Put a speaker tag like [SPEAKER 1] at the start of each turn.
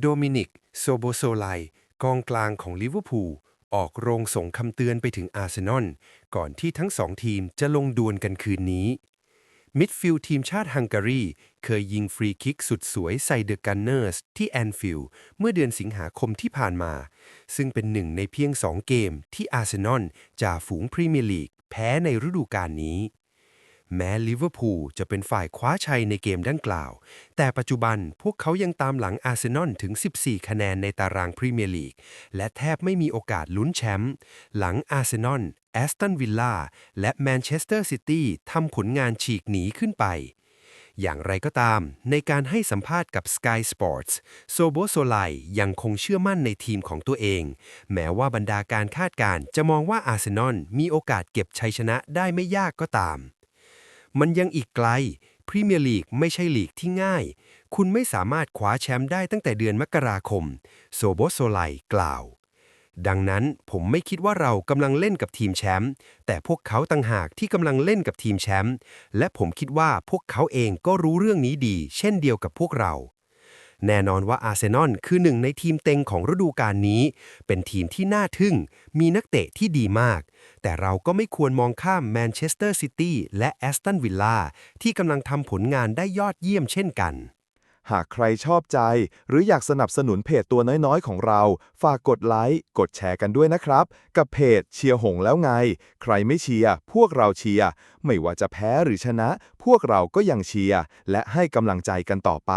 [SPEAKER 1] โดมินิก โซโบโซไล กองกลางของลิเวอร์พูล ออกโรงส่งคำเตือนไปถึงอาร์เซนอล ก่อนที่ทั้งสองทีมจะลงดวลกันคืนนี้ มิดฟิลด์ทีมชาติฮังการี เคยยิงฟรีคิกสุดสวยใส่เดอะกันเนอร์สที่แอนฟิลด์เมื่อเดือนสิงหาคมที่ผ่านมา ซึ่งเป็นหนึ่งในเพียงสองเกมที่อาร์เซนอลจ่าฝูงพรีเมียร์ลีกแพ้ในฤดูกาลนี้ แม้ลิเวอร์พูลจะเป็นฝ่ายคว้าชัยในเกมดังกล่าว แต่ปัจจุบันพวกเขายังตามหลังอาร์เซนอลถึง 14 คะแนนในตารางพรีเมียร์ลีก และแทบไม่มีโอกาสลุ้นแชมป์หลังอาร์เซนอลแอสตันวิลล่าและแมนเชสเตอร์ซิตี้ทำผลงานฉีกหนีขึ้นไปอย่างไรก็ตาม ในการให้สัมภาษณ์กับ Sky Sports โซโบโซไลยังคงเชื่อมั่นในทีมของตัวเอง แม้ว่าบรรดาการคาดการณ์จะมองว่าอาร์เซนอลมีโอกาสเก็บชัยชนะได้ไม่ยากก็ตาม มันยังอีกไกลพรีเมียร์ลีกไม่ใช่ลีกที่ง่าย คุณไม่สามารถคว้าแชมป์ได้ตั้งแต่เดือนมกราคม โซโบโซไลกล่าว ดังนั้นผมไม่คิดว่าเรากำลังเล่นกับทีมแชมป์แต่พวกเขาต่างหากที่กำลังเล่นกับทีมแชมป์และผมคิดว่าพวกเขาเองก็รู้เรื่องนี้ดี เช่นเดียวกับพวกเรา แน่นอนว่าอาร์เซนอลคือหนึ่งในทีมเต็งของฤดูกาลนี้ เป็นทีมที่น่าทึ่ง มีนักเตะที่ดีมาก แต่เราก็ไม่ควรมองข้ามแมนเชสเตอร์ซิตี้และแอสตันวิลล่าที่กำลังทำผลงานได้ยอดเยี่ยมเช่นกัน
[SPEAKER 2] หากใครชอบใจ หรืออยากสนับสนุนเพจตัวน้อยๆ ของเรา ฝากกดไลค์ กดแชร์กันด้วยนะครับ กับเพจเชียร์หงแล้วไง ใครไม่เชียร์พวกเราเชียร์ไม่ว่าจะแพ้หรือชนะ พวกเราก็ยังเชียร์และให้กำลังใจกันต่อไป